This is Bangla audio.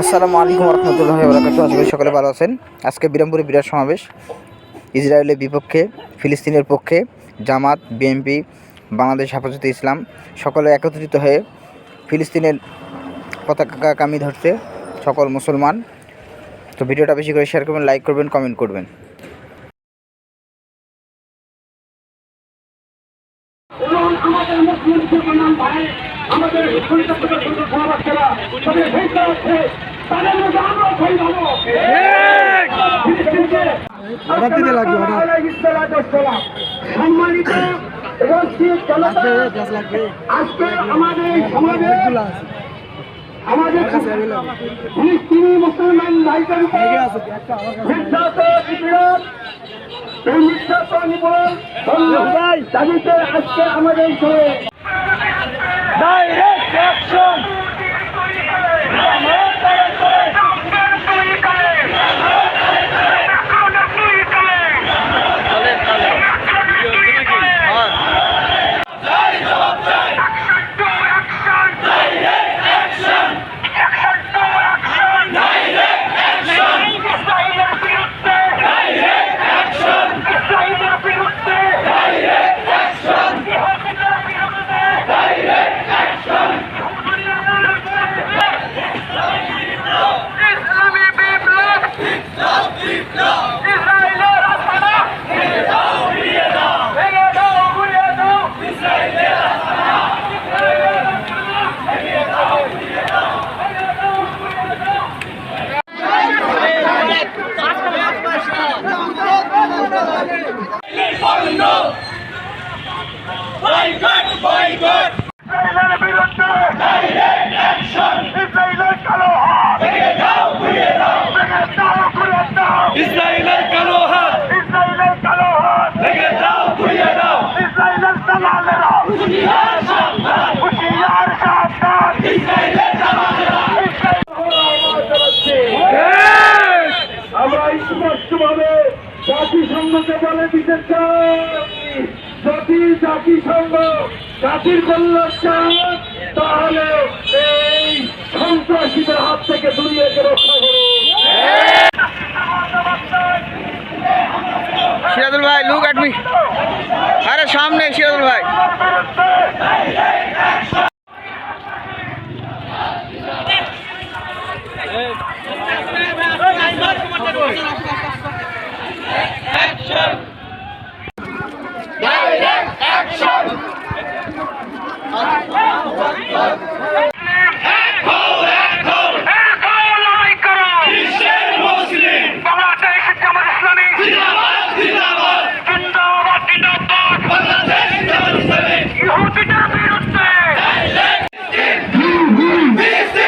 আসসালামু আলাইকুম রহমতুল্লাহ বরাকাতু আশা করি সকলে ভালো আছেন। আজকে বিরামপুরে বিরাট সমাবেশ। ইসরায়েলের বিপক্ষে, ফিলিস্তিনের পক্ষে জামাত, বিএনপি, বাংলাদেশ, হেফাজতে ইসলাম সকলে একত্রিত হয়ে ফিলিস্তিনের পতাকা কামি ধরছে সকল মুসলমান। তো ভিডিওটা বেশি করে শেয়ার করবেন লাইক করবেন কমেন্ট করবেন। মুসলমান ভাই আমাদের সন্তান থেকে ছোট সমাজেরা তাদের ভেতরে আছে তাদের মধ্যে আমরা ভয় ভালো অর্ডার দিতে লাগবে, অর্ডার। সম্মানিত এবং শীত জনতা গ্যাস লাগবে আজকে আমাদের সমাজে আমাদের আমার কাছে available। ফিলিস্তিনি মুসলমান ভাইদের উপর লেগে আছে একটা আমার কাছে নির্যাতন নিপীড়ন এই নির্যাতন নিপীড়ন দাবিতে আজকে আমাদের এই ইসরায়েলের বিরুদ্ধে বলে দিতে চাই যদি জাতিসংঘ জাতির কল্যাণ চান তাহলে এই সন্ত্রাসীদের হাত থেকে দুনিয়াকে রক্ষা করুন। সিরাজুল ভাই লুক অ্যাট মি আরে সামনে সিরাজুল ভাই। বিরুদ্ধে action! Direct action! This is